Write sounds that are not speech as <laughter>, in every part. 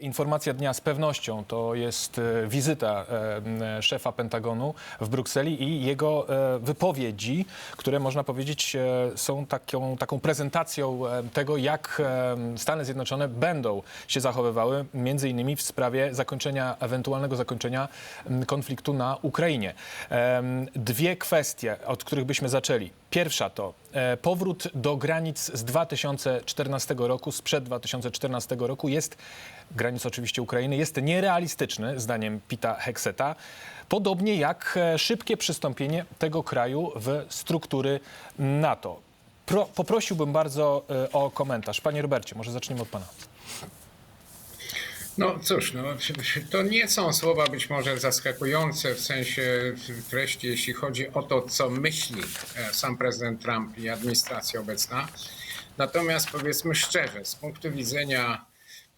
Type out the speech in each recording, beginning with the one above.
Informacja dnia z pewnością to jest e, wizyta e, szefa Pentagonu w Brukseli i jego e, wypowiedzi, które można powiedzieć są taką, taką prezentacją tego, jak Stany Zjednoczone będą się zachowywały, między innymi w sprawie zakończenia, ewentualnego zakończenia konfliktu na Ukrainie. Dwie kwestie, od których byśmy zaczęli. Pierwsza to e, powrót do granic z 2014 roku, sprzed 2014 roku jest, granic oczywiście Ukrainy, jest nierealistyczny, zdaniem Pita Hekseta, podobnie jak e, szybkie przystąpienie tego kraju w struktury NATO. Pro, poprosiłbym bardzo e, o komentarz. Panie Robercie, może zaczniemy od pana. No cóż, no, to nie są słowa być może zaskakujące w sensie treści, jeśli chodzi o to, co myśli e, sam prezydent Trump i administracja obecna. Natomiast powiedzmy szczerze, z punktu widzenia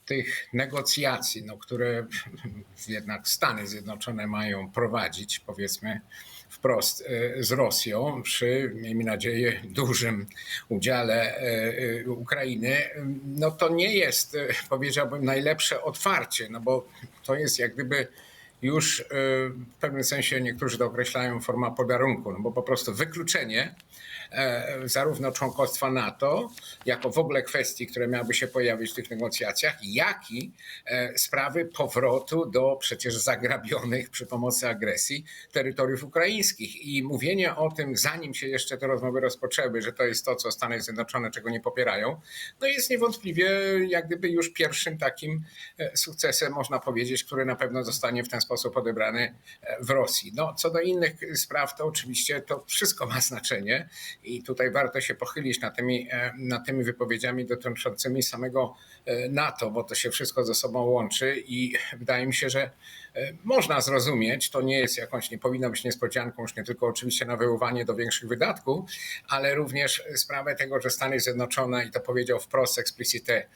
tych negocjacji, no, które <laughs> jednak Stany Zjednoczone mają prowadzić, powiedzmy wprost e, z Rosją, przy, miejmy nadzieję, dużym udziale e, e, Ukrainy, no to nie jest, powiedziałbym, najlepsze otwarcie, no bo to jest jak gdyby już e, w pewnym sensie niektórzy to określają forma podarunku, no bo po prostu wykluczenie e, zarówno członkostwa NATO, jako w ogóle kwestii, które miałyby się pojawić w tych negocjacjach, jak i e, sprawy powrotu do przecież zagrabionych przy pomocy agresji terytoriów ukraińskich. I mówienie o tym, zanim się jeszcze te rozmowy rozpoczęły, że to jest to, co Stany Zjednoczone, czego nie popierają, no jest niewątpliwie jak gdyby już pierwszym takim e, sukcesem, można powiedzieć, który na pewno zostanie w ten sposób odebrany e, w Rosji. No, co do innych spraw, to oczywiście to wszystko ma znaczenie i tutaj warto się pochylić nad tymi, e, nad tymi wypowiedziami dotyczącymi samego e, NATO, bo to się wszystko ze sobą łączy i wydaje mi się, że można zrozumieć, to nie jest jakąś, nie powinno być niespodzianką, już nie tylko oczywiście nawoływanie do większych wydatków, ale również sprawę tego, że Stany Zjednoczone, i to powiedział wprost explicite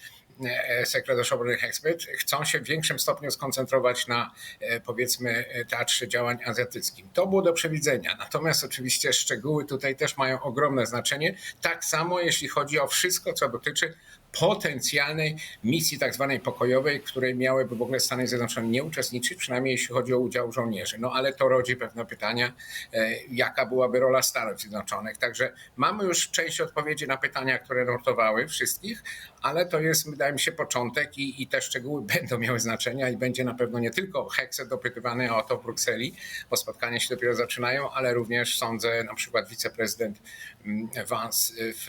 sekretarz obrony Hexbert, chcą się w większym stopniu skoncentrować na e, powiedzmy e, teatrze działań azjatyckim. To było do przewidzenia. Natomiast oczywiście szczegóły tutaj też mają ogromne znaczenie. Tak samo jeśli chodzi o wszystko, co dotyczy potencjalnej misji tak zwanej pokojowej, w której miałyby w ogóle Stany Zjednoczone nie uczestniczyć, przynajmniej jeśli chodzi o udział żołnierzy. No ale to rodzi pewne pytania, e, jaka byłaby rola Stanów Zjednoczonych. Także mamy już część odpowiedzi na pytania, które nurtowały wszystkich, ale to jest, wydaje mi się, początek i, i te szczegóły <laughs> będą miały znaczenia i będzie na pewno nie tylko Hekset dopytywany o to w Brukseli, bo spotkania się dopiero zaczynają, ale również sądzę na przykład wiceprezydent mm, Vance w,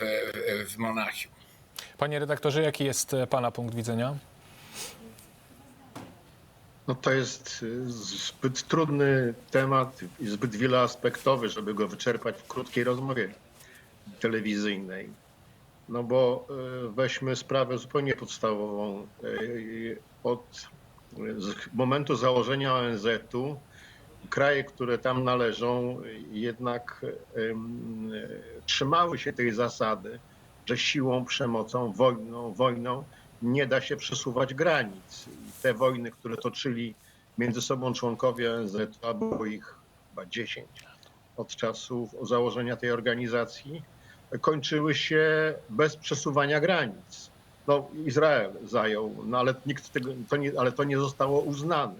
w Monachium. Panie redaktorze, jaki jest e, pana punkt widzenia? No to jest y, zbyt trudny temat i zbyt wieloaspektowy, żeby go wyczerpać w krótkiej rozmowie telewizyjnej. No bo y, weźmy sprawę zupełnie podstawową. Y, Od momentu założenia ONZ-u kraje, które tam należą, jednak ym, trzymały się tej zasady, że siłą, przemocą, wojną, wojną nie da się przesuwać granic. I te wojny, które toczyli między sobą członkowie ONZ, a było ich chyba 10 od czasu założenia tej organizacji, kończyły się bez przesuwania granic. No, Izrael zajął, no ale nikt tego, to nie, ale to nie zostało uznane.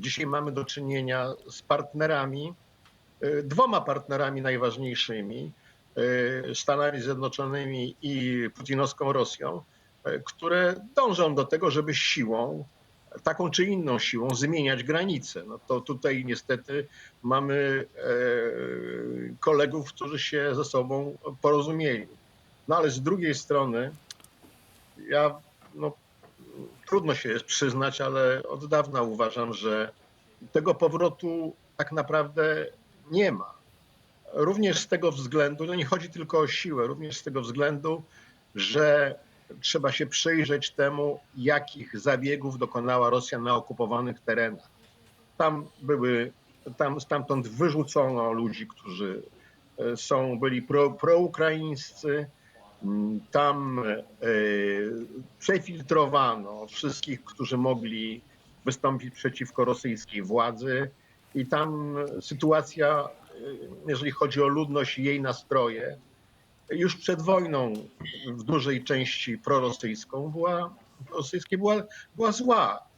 Dzisiaj mamy do czynienia z partnerami, y, dwoma partnerami najważniejszymi, y, Stanami Zjednoczonymi i putinowską Rosją, y, które dążą do tego, żeby siłą, taką czy inną siłą zmieniać granice. No to tutaj niestety mamy e, kolegów, którzy się ze sobą porozumieli. No ale z drugiej strony ja no, trudno się jest przyznać, ale od dawna uważam, że tego powrotu tak naprawdę nie ma. Również z tego względu, no nie chodzi tylko o siłę, również z tego względu, że trzeba się przyjrzeć temu, jakich zabiegów dokonała Rosja na okupowanych terenach. Tam były, tam stamtąd wyrzucono ludzi, którzy e, są, byli pro, proukraińscy, tam e, przefiltrowano wszystkich, którzy mogli wystąpić przeciwko rosyjskiej władzy i tam sytuacja, e, jeżeli chodzi o ludność i jej nastroje, już przed wojną w dużej części prorosyjską była rosyjskiej była, była zła.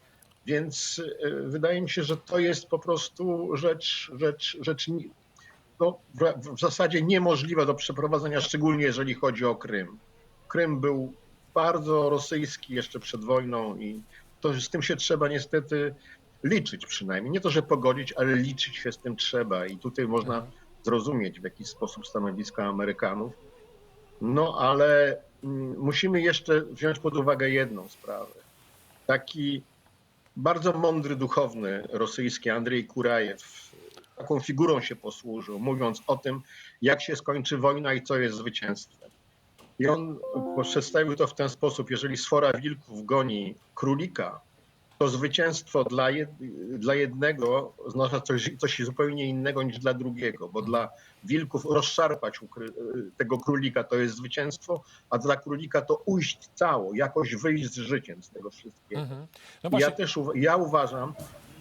Więc e, wydaje mi się, że to jest po prostu rzecz, rzecz, rzecz no, w zasadzie niemożliwa do przeprowadzenia, szczególnie jeżeli chodzi o Krym. Krym był bardzo rosyjski jeszcze przed wojną i to z tym się trzeba niestety liczyć przynajmniej. Nie to, że pogodzić, ale liczyć się z tym trzeba i tutaj można zrozumieć w jakiś sposób stanowiska Amerykanów. No ale mm, musimy jeszcze wziąć pod uwagę jedną sprawę. Taki bardzo mądry duchowny rosyjski Andrzej Kurajew taką figurą się posłużył, mówiąc o tym, jak się skończy wojna i co jest zwycięstwem. I on przedstawił to w ten sposób, jeżeli sfora wilków goni królika, to zwycięstwo dla, jed, dla jednego oznacza coś, coś zupełnie innego niż dla drugiego, bo dla wilków rozszarpać ukry, tego królika to jest zwycięstwo, a dla królika to ujść cało, jakoś wyjść z życiem z tego wszystkiego. Mhm. No właśnie, Ja też ja uważam,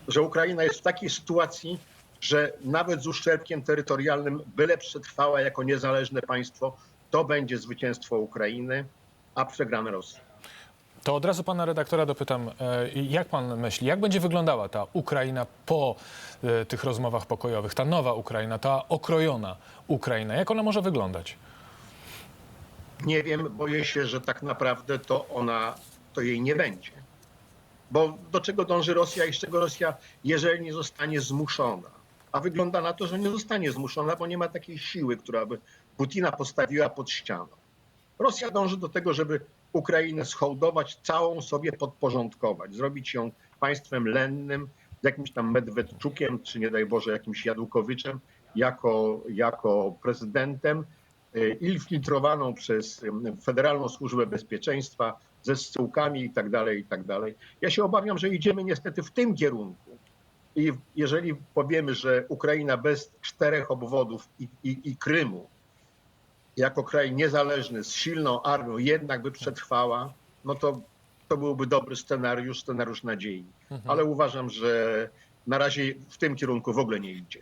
że Ukraina jest w takiej sytuacji, że nawet z uszczerbkiem terytorialnym, byle przetrwała jako niezależne państwo, to będzie zwycięstwo Ukrainy, a przegrana Rosji. To od razu pana redaktora dopytam, e, jak pan myśli, jak będzie wyglądała ta Ukraina po e, tych rozmowach pokojowych, ta nowa Ukraina, ta okrojona Ukraina, jak ona może wyglądać? Nie wiem, boję się, że tak naprawdę to ona, to jej nie będzie. Bo do czego dąży Rosja i z czego Rosja, jeżeli nie zostanie zmuszona? A wygląda na to, że nie zostanie zmuszona, bo nie ma takiej siły, która by Putina postawiła pod ścianą. Rosja dąży do tego, żeby Ukrainę schołdować, całą sobie podporządkować, zrobić ją państwem lennym, z jakimś tam Medwedczukiem, czy nie daj Boże jakimś Jadukowiczem, jako, jako prezydentem, y, infiltrowaną przez y, Federalną Służbę Bezpieczeństwa, ze zsyłkami i tak dalej, i tak dalej. Ja się obawiam, że idziemy niestety w tym kierunku. I jeżeli powiemy, że Ukraina bez czterech obwodów i, i, i Krymu, jako kraj niezależny, z silną armią, jednak by przetrwała, no to, to byłby dobry scenariusz, scenariusz nadziei. Ale uważam, że na razie w tym kierunku w ogóle nie idzie.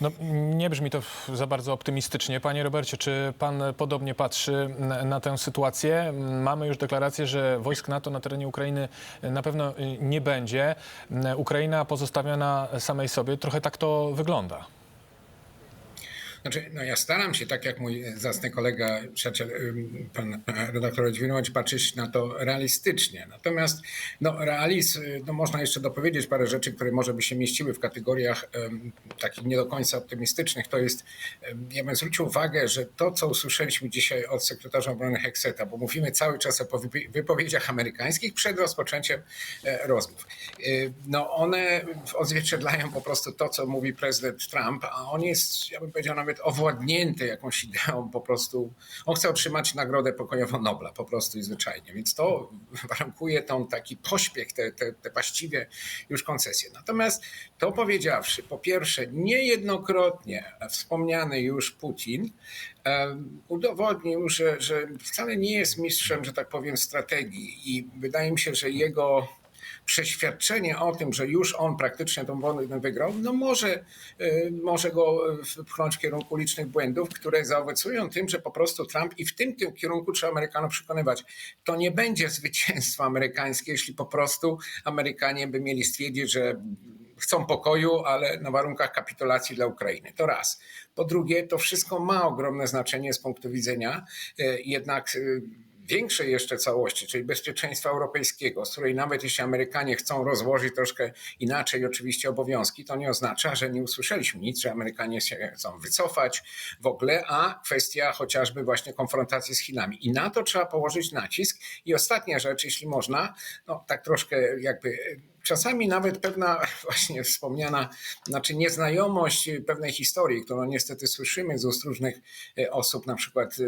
No, nie brzmi to za bardzo optymistycznie. Panie Robercie, czy pan podobnie patrzy na, na tę sytuację? Mamy już deklarację, że wojsk NATO na terenie Ukrainy na pewno y, nie będzie. Ukraina pozostawiona samej sobie. Trochę tak to wygląda. Znaczy, no ja staram się, tak jak mój zacny kolega, przyjaciel, pan redaktor Edwinowicz, patrzeć na to realistycznie. Natomiast no, realizm, y, no, można jeszcze dopowiedzieć parę rzeczy, które może by się mieściły w kategoriach ym, takich nie do końca optymistycznych. To jest, ym, ja bym zwrócił uwagę, że to, co usłyszeliśmy dzisiaj od sekretarza obrony Hexeta, bo mówimy cały czas o powie- wypowiedziach amerykańskich przed rozpoczęciem e, rozmów. Y, No one odzwierciedlają po prostu to, co mówi prezydent Trump, a on jest, ja bym powiedział, nawet owładnięty jakąś ideą po prostu. On chce otrzymać Nagrodę Pokojową Nobla po prostu i zwyczajnie. Więc to warunkuje tą taki pośpiech, te, te, te właściwie już koncesje. Natomiast to powiedziawszy, po pierwsze, niejednokrotnie wspomniany już Putin udowodnił, że, że wcale nie jest mistrzem, że tak powiem, strategii i wydaje mi się, że jego przeświadczenie o tym, że już on praktycznie tą wojnę wygrał, no może, y, może go wpchnąć w kierunku licznych błędów, które zaowocują tym, że po prostu Trump i w tym, tym kierunku trzeba Amerykanów przekonywać. To nie będzie zwycięstwo amerykańskie, jeśli po prostu Amerykanie by mieli stwierdzić, że chcą pokoju, ale na warunkach kapitulacji dla Ukrainy. To raz. Po drugie, to wszystko ma ogromne znaczenie z punktu widzenia y, jednak y, większej jeszcze całości, czyli bezpieczeństwa europejskiego, z której nawet jeśli Amerykanie chcą rozłożyć troszkę inaczej oczywiście obowiązki, to nie oznacza, że nie usłyszeliśmy nic, że Amerykanie się chcą wycofać w ogóle, a kwestia chociażby właśnie konfrontacji z Chinami. I na to trzeba położyć nacisk. I ostatnia rzecz, jeśli można, no tak troszkę jakby czasami nawet pewna <laughs> właśnie wspomniana, znaczy nieznajomość pewnej historii, którą niestety słyszymy z ust różnych e, osób, na przykład e,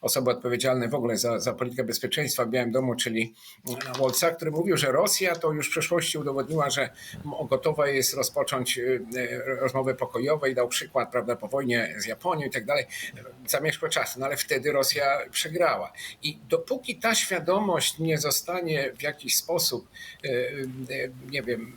osoby odpowiedzialne w ogóle za, za politykę bezpieczeństwa w Białym Domu, czyli Wolca, który mówił, że Rosja to już w przeszłości udowodniła, że gotowa jest rozpocząć e, rozmowy pokojowe i dał przykład, prawda, po wojnie z Japonią i tak dalej, zamierzchłe czasy, no ale wtedy Rosja przegrała. I dopóki ta świadomość nie zostanie w jakiś sposób e, e, nie wiem,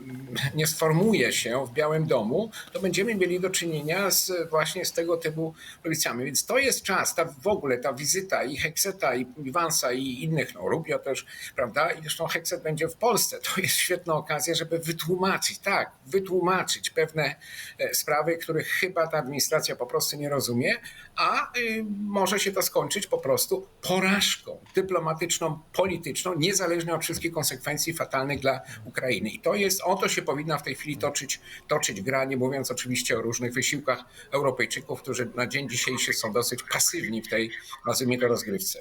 nie sformuje się w Białym Domu, to będziemy mieli do czynienia z, właśnie z tego typu policjami. Więc to jest czas, ta w ogóle ta wizyta i Hexeta, i Iwansa, i innych, no Rubio też, prawda? I zresztą Hexet będzie w Polsce. To jest świetna okazja, żeby wytłumaczyć, tak, wytłumaczyć pewne e, sprawy, których chyba ta administracja po prostu nie rozumie, a y, może się to skończyć po prostu porażką dyplomatyczną, polityczną, niezależnie od wszystkich konsekwencji fatalnych dla Ukrainy. I to jest, o to się powinna w tej chwili toczyć, toczyć gra, nie mówiąc oczywiście o różnych wysiłkach Europejczyków, którzy na dzień dzisiejszy są dosyć pasywni w tej, nazwijmy to, rozgrywce.